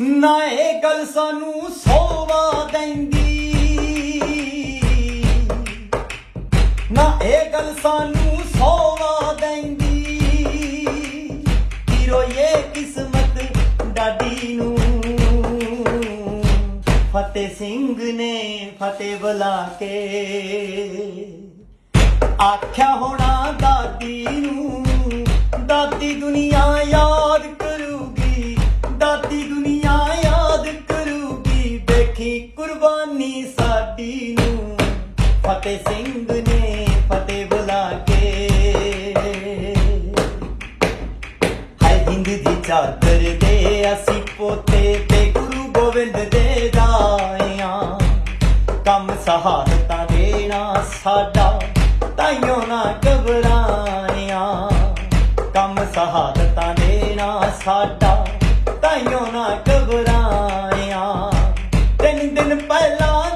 ਨਾ ਇਹ ਗੱਲ ਸਾਨੂੰ ਸੋਵਾ ਦਿੰਦੀ। ਨਾ ਇਹ ਗੱਲ ਸਾਨੂੰ ਸੋਵਾ ਦਿੰਦੀ। ਹੀਰੋ ਇਹ ਕਿਸਮਤ ਡਾਡੀ ਨੂੰ। ਫਤਿਹ ਸਿੰਘ ਨੇ ਫਤਿਹ ਬੁਲਾ ਕੇ ਆਖਿਆ ਹੋਣਾ ਦਾਦੀ ਨੂੰ, ਦਾਦੀ ਦੁਨੀਆ ਯਾਦ ਫਤਿਹ ਸਿੰਘ ਨੇ ਫਤਿਹ ਬੁਲਾ ਕੇ। ਹਾਏ ਹਿੰਦ ਦੀ ਚਾਦਰ ਦੇ ਅਸੀਂ ਪੋਤੇ ਤੇ ਗੁਰੂ ਗੋਬਿੰਦ ਦੇ ਦਾਇਆਂ। ਕੰਮ ਸਹਾਰਤਾ ਦੇਣਾ ਸਾਡਾ, ਤਾਈਓ ਨਾ ਘਬਰਾਇਆ। ਕੰਮ ਸਹਾਰਤਾ ਦੇਣਾ ਸਾਡਾ, ਤਾਈਓ ਨਾ ਘਬਰਾਇਆ। ਤਿੰਨ ਦਿਨ ਪਹਿਲਾਂ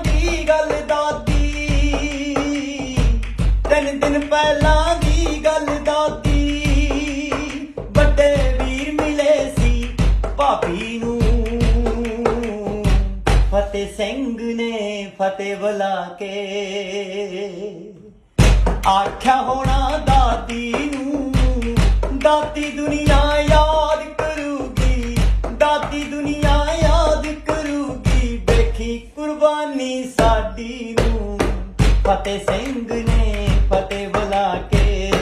ਪਹਿਲਾਂ ਦੀ ਗੱਲ ਦਾਦੀ। ਵੱਡੇ ਵੀਰ ਮਿਲੇ ਸੀ ਭਾਬੀ ਨੂੰ। ਫਤਿਹ ਸਿੰਘ ਨੇ ਫਤਿਹ ਬੁਲਾ ਕੇ ਆਖਿਆ ਹੋਣਾ ਦਾਦੀ ਨੂੰ, ਦਾਦੀ ਦੁਨੀਆ ਯਾਦ ਕਰੂਗੀ, ਦਾਦੀ ਦੁਨੀਆ ਯਾਦ ਕਰੂਗੀ। ਦੇਖੀ ਕੁਰਬਾਨੀ ਸਾਡੀ ਨੂੰ, ਫਤਿਹ ਸਿੰਘ ਨੇ ਫਤਿਹ ਬੁਲਾ ਕੇ।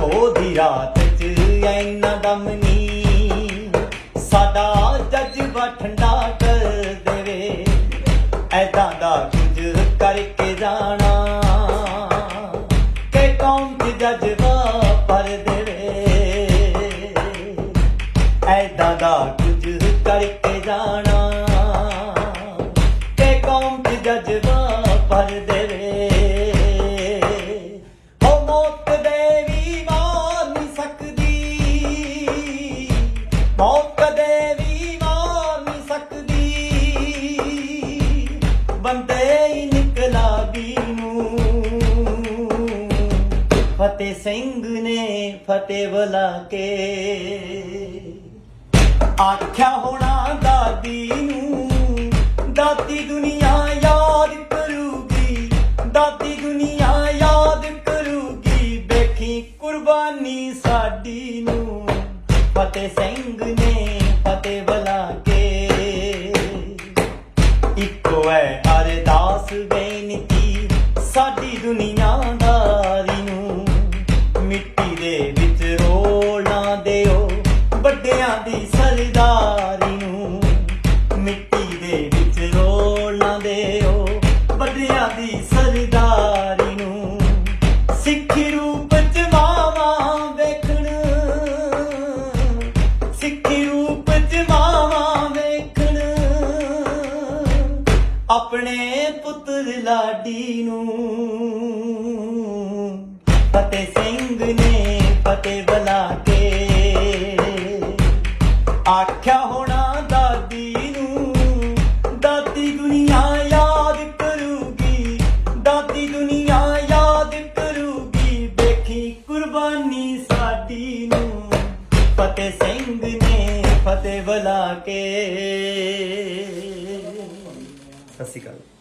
ਉਹਦੀ ਰਾਤ ਚ ਐਨਾ ਦਮ ਨੀ ਸਾਡਾ ਜਜ਼ਬਾ ਠੰਡਾ ਕਰ ਦੇਵੇ। ਐਦਾਂ ਦਾ ਕੁਝ ਕਰਕੇ ਜਾਣਾ। ਕਿ ਕੌਮ ਚ ਜਜ਼ਬਾ ਪਰ ਦੇਵੇ। ਐਦਾਂ ਦਾ ਕੁਝ ਕਰਕੇ ਜਾਣਾ। ਕਿ ਕੌਮ ਚ ਜਜ਼ਬਾ ਪਰ ਦੇਵੇ। ਮੌਤ ਦੇ ਮਾਰ ਨਹੀਂ ਸਕਦੀ। ਮੌਤ ਦੇਵੀ ਮਾਰ ਨਹੀਂ ਸਕਦੀ। ਬੰਦੇ ਨਿਕਲਾ ਨੂੰ ਫਤਿਹ ਸਿੰਘ ਨੇ ਫਤਿਹ ਬੁਲਾ ਕੇ ਆਖਿਆ ਹੋਣਾ ਦਾਦੀ ਫਤਿਹ ਸਿੰਘ ਨੇ ਫਤਿਹ ਬੁਲਾ ਕੇ। ਇੱਕੋ ਹੈ ਅਰਦਾਸ ਬੇਨਤੀ ਸਾਡੀ ਦੁਨੀਆਦਾਰੀ ਨੂੰ। ਮਿੱਟੀ ਦੇ ਵਿੱਚ ਰੋਲ ਨਾ ਦਿਓ ਵੱਡਿਆਂ ਦੀ ਸਰਦਾਰੀ ਨੂੰ। ਆਪਣੇ ਪੁੱਤਰ ਲਾਡੀ ਨੂੰ। ਫਤਿਹ ਸਿੰਘ ਨੇ ਫਤਿਹ ਬੁਲਾ ਕੇ ਆਖਿਆ ਹੋਣਾ ਦਾਦੀ ਨੂੰ, ਦਾਦੀ ਦੁਨੀਆ ਯਾਦ ਕਰੂਗੀ, ਦਾਦੀ ਦੁਨੀਆ ਯਾਦ ਕਰੂਗੀ, ਵੇਖੀ ਕੁਰਬਾਨੀ ਸਾਡੀ ਨੂੰ। ਫਤਿਹ ਸਿੰਘ ਨੇ ਫਤਿਹ ਬੁਲਾ ਕੇ ਸਤਿ ਸ਼੍ਰੀ ਅਕਾਲ।